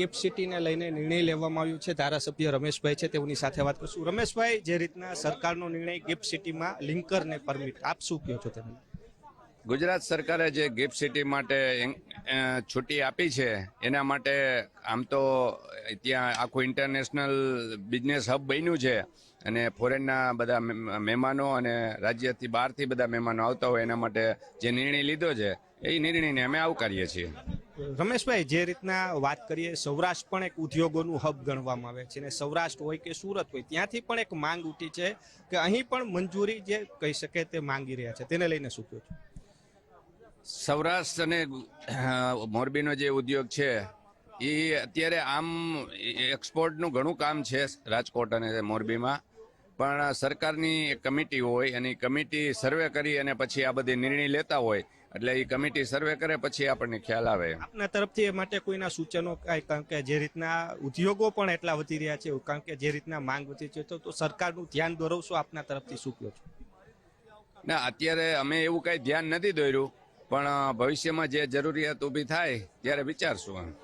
Gift સિટીને લઈને નિર્ણય લેવામાં આવ્યો છે. ધારાસભ્ય રમેશભાઈ છે તેઓની સાથે વાત કરશું. રમેશભાઈ, જે રીતના સરકારનો નિર્ણય ગિફ્ટ લિંકરને પરમિટ, આપ શું કહો છો તમે? ગુજરાત સરકારે જે ગિફ્ટ સિટી માટે છૂટી આપી છે, એના માટે આમ તો ત્યાં આખું ઇન્ટરનેશનલ બિઝનેસ હબ બન્યું છે અને ફોરેનના બધા મહેમ- મહેમાનો અને રાજ્યથી બહારથી બધા મહેમાનો આવતા હોય એના માટે જે નિર્ણય લીધો છે, એ નિર્ણયને અમે આવકારીએ છીએ. રમેશભાઈ, જે રીતના વાત કરીએ, સૌરાષ્ટ્ર પણ એક ઉદ્યોગોનું હબ ગણવામાં આવે છે અને સૌરાષ્ટ્ર હોય કે સુરત હોય, ત્યાંથી પણ એક માંગ ઉઠી છે કે અહીં પણ મંજૂરી જે કહી શકે તે માંગી રહ્યા છે. તેને લઈને શું કહો છો? સૌરાષ્ટ્ર અને મોરબીનો જે ઉદ્યોગ છે એ અત્યારે આમ એક્સપોર્ટનું ઘણું કામ છે રાજકોટ અને મોરબીમાં. પણ સરકારની એક કમિટી હોય અને કમિટી સર્વે કરી અને પછી આ બધી નિર્ણય લેતા હોય એટલે એ કમિટી સર્વે કરે પછી આપણને ખ્યાલ આવે. આપના તરફથી એ માટે કોઈના સૂચનો કાંઈ કારણ કે જે રીતના ઉદ્યોગો પણ એટલા વધી રહ્યા છે કારણ કે જે રીતના માંગ વધી છે તો તો સરકારનું ધ્યાન દોરવશો આપના તરફથી શું કહો છો? ના અત્યારે અમે એવું કાંઈ ધ્યાન નથી દોર્યું પણ ભવિષ્યમાં જે જરૂરિયાત ઊભી થાય ત્યારે વિચારશું